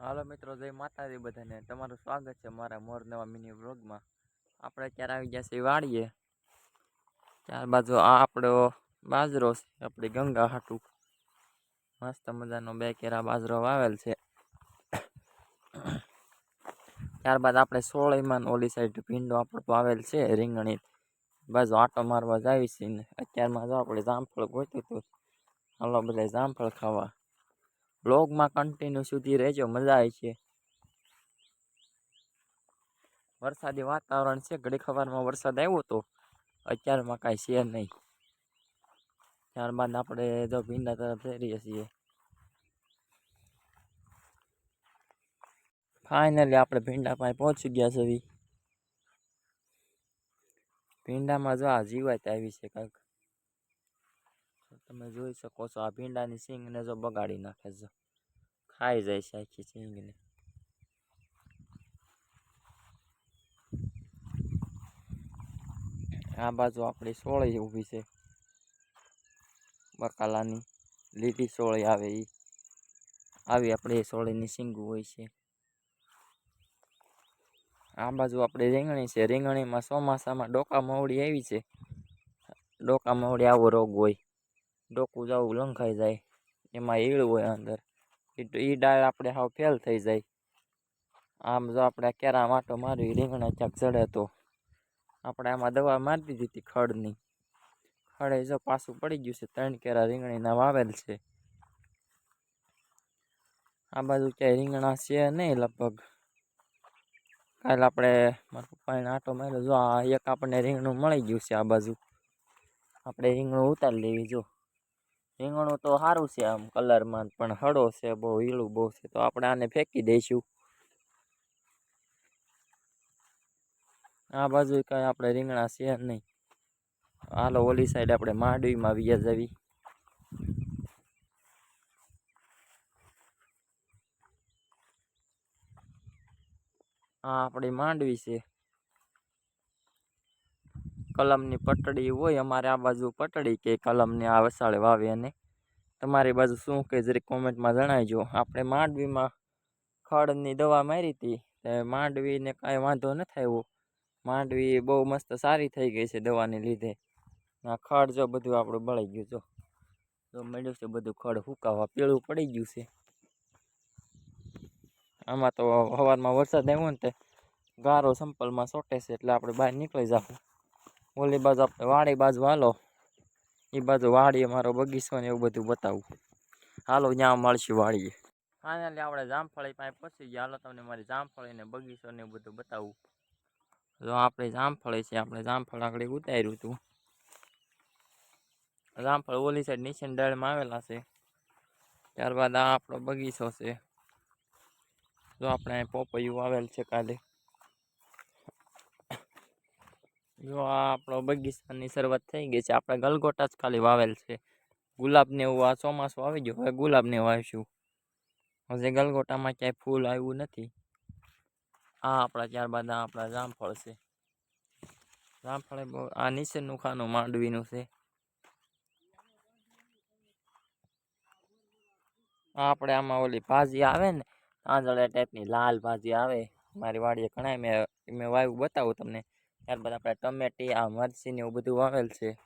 હાલો મિત્રો, જય માતાજી બધાને. તમારું સ્વાગત છે મારા મોર નવા મિની વ્લોગમાં આપણે અત્યારે આવી ગયા છીએ વાડીએ. ત્યારબાદ આ આપણો બાજરો છે, આપણી ગંગા હાટું. મસ્ત મજાનો બે કેરા બાજરો વાવેલ છે. ત્યારબાદ આપણે સોળીમાં ને ઓલી સાઈડ ભીંડો આપણો વાવેલ છે રીંગણી બાજુ આટો મારવા જાવી છે ને. અત્યારમાં જો આપણે જામફળ ગોતું હતું હાલો બધા જામફળ ખાવા. બ્લોગમાં કન્ટિન્યુ સુધી રહેજો, મજા આવે છે. વરસાદી વાતાવરણ છે, ઘડી ખબરમાં વરસાદ આવ્યો હતો અત્યારમાં કાંઈ છે નહીં. ત્યારબાદ આપણે જો ભીંડા તરફ રહીએ છીએ. ફાઇનલી આપણે ભીંડા પાસે પહોંચી ગયા છે. ભીંડામાં જો આ જીવાત આવી છે કાંઈક. તમે જોઈ શકો છો, આ ભીંડાની સિંગને જો બગાડી નાખે છે. ખાઈ જાય છે આખી સિંગને. આ બાજુ આપણી સોળી ઊભી છે. બકાલાની લીલી સોળી આવે એ આવી આપણે સોળીની સિંગું હોય છે. આ બાજુ આપણે રીંગણી છે. રીંગણીમાં ચોમાસામાં ડોકા મવડી આવી છે. ડોકા મવડી આવો રોગ હોય. ડોકું જવું લંખાઈ જાય. એમાં ઈળ હોય અંદર. એ ડાળ આપણે હાવ ફેલ થઈ જાય. આમ જો આપણે કેરા માટો મારી રીંગણા ક્યાંક ચડે તો. આપણે આમાં દવા મારી દીધી હતી ખડની. ખડે જો પાછું પડી ગયું છે, ત્રણ કેરા રીંગણીના વાવેલ છે. આ બાજુ ક્યાંય રીંગણા છે નહીં લગભગ. કાલે આપણે મારા પપ્પાને આટો માર્યો. જો આ એક આપણને રીંગણું મળી ગયું છે આ બાજુ. આપણે રીંગણું ઉતારી લેવી, જો. રીંગણું તો સારું છે આમ કલરમાં, પણ હળો છે, બહુ હીલું બહુ છે, તો આપણે આને ફેંકી દઈશું. આ બાજુ કાંઈ આપણે રીંગણા છે નહીં. હાલો, ઓલી સાઈડ આપણે માંડવીમાં વ્યાજ આવી આ આપણી માંડવી છે. કલમની પટડી હોય, અમારે આ બાજુ પટડી કે કલમની આ વસાળે વાવી અને તમારી બાજુ શું કે જરી કોમેન્ટમાં જણાવજો આપણે માંડવીમાં ખડની દવા મારી હતી માંડવીને કાંઈ વાંધો ન આવ્યો માંડવી બહુ મસ્ત સારી થઈ ગઈ છે દવાને લીધે. આ ખડ જો બધું આપણું બળી ગયું જો. જો મળ્યું છે બધું ખડ હુકાવા, પીળું પડી ગયું છે. આમાં તો હવારમાં વરસાદ આવ્યો ને તે ગારો સંપલમાં સોટે છે એટલે આપણે બહાર નીકળી જાવ ઓલી બાજુ આપણે વાડી બાજુ હાલો. એ બાજુ વાડીએ મારો બગીચો ને એવું બધું બતાવું. હાલો, ત્યાં મળશું વાડીએ. ફાઇનલી આપણે જામફળી પાસે પહોંચી ગયા. હાલો, તમને મારી જામફળી ને બગીચો ને એવું બધું બતાવું. જો આપણે જામફળી છે, આપણે જામફળ આગળ ઉતાર્યું હતું. જામફળ ઓલી સાઈડ નીચેની ડાળમાં આવેલા છે. ત્યારબાદ આ આપણો બગીચો છે. જો આપણે પોપૈયું આવેલ છે કાલે. જો આ આપણો બગીચાની શરૂઆત થઈ ગઈ છે. આપણે ગલગોટા જ ખાલી વાવેલ છે. ગુલાબને એવું આ ચોમાસું આવી ગયું, હવે ગુલાબને વાવીશું. હજી ગલગોટામાં ક્યાંય ફૂલ આવ્યું નથી. આ આપણા ત્યારબાદ આ આપણા જામફળ છે. જામફળ આ નીચેનું ખાનું માંડવીનું છે. આ આપણે આમાં ઓલી ભાજી આવે ને, આંધળા ટાઈપની લાલ ભાજી આવે. મારી વાડીએ ઘણા મેં મેં વાવ્યું, બતાવું તમને. ત્યારબાદ આપણે ટમેટી, આ મરચી ને એવું બધું વાવેલ છે.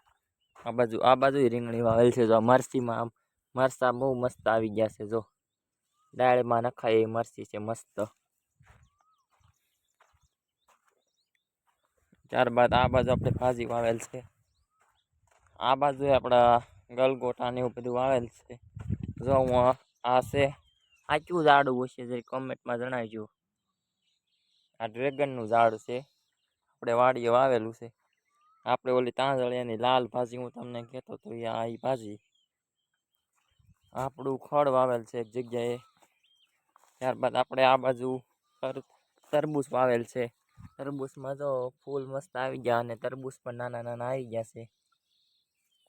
આ બાજુ આ બાજુ રીંગણી વાવેલ છે. જો આ મરચીમાં આમ, મરચાં બહુ મસ્ત આવી ગયા છે, જો. ડાળમાં નખાય એ મરચી છે, મસ્ત. ત્યારબાદ આ બાજુ આપણે ભાજી વાવેલ છે. આ બાજુ આપણા ગલગોટા ને એવું બધું વાવેલ છે. જો હું આ છે. આ કયું ઝાડું હશે જે કોમેન્ટમાં જણાવજો. આ ડ્રેગનનું ઝાડ છે. આપણે વાડીએ વાવેલું છે. આપણે ઓલી તાંજળિયાની લાલ ભાજી હું તમને કહેતો તો એ આ ભાજી. આપણું ખડ વાવેલ છે એક જગ્યાએ. ત્યારબાદ આપણે આ બાજુ તર- તરબૂચ વાવેલ છે. તરબૂચમાં તો ફૂલ મસ્ત આવી ગયા અને તરબૂચ પણ નાના નાના આવી ગયા છે.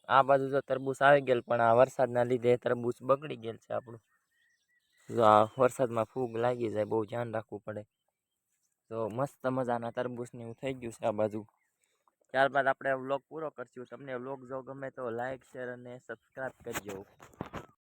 આ બાજુ તો તરબૂચ આવી ગયેલ પણ આ વરસાદના લીધે તરબૂચ બગડી ગયેલ છે આપણું. જો આ વરસાદમાં ફૂગ લાગી જાય બહુ ધ્યાન રાખવું પડે. તો મસ્ત મજાના તરબૂચને એવું થઈ ગયું છે આ બાજુ. ત્યારબાદ આપણે વ્લોગ પૂરો કરશું. તમને વ્લોગ જો ગમે તો લાઈક શેર અને સબસ્ક્રાઈબ કરજો.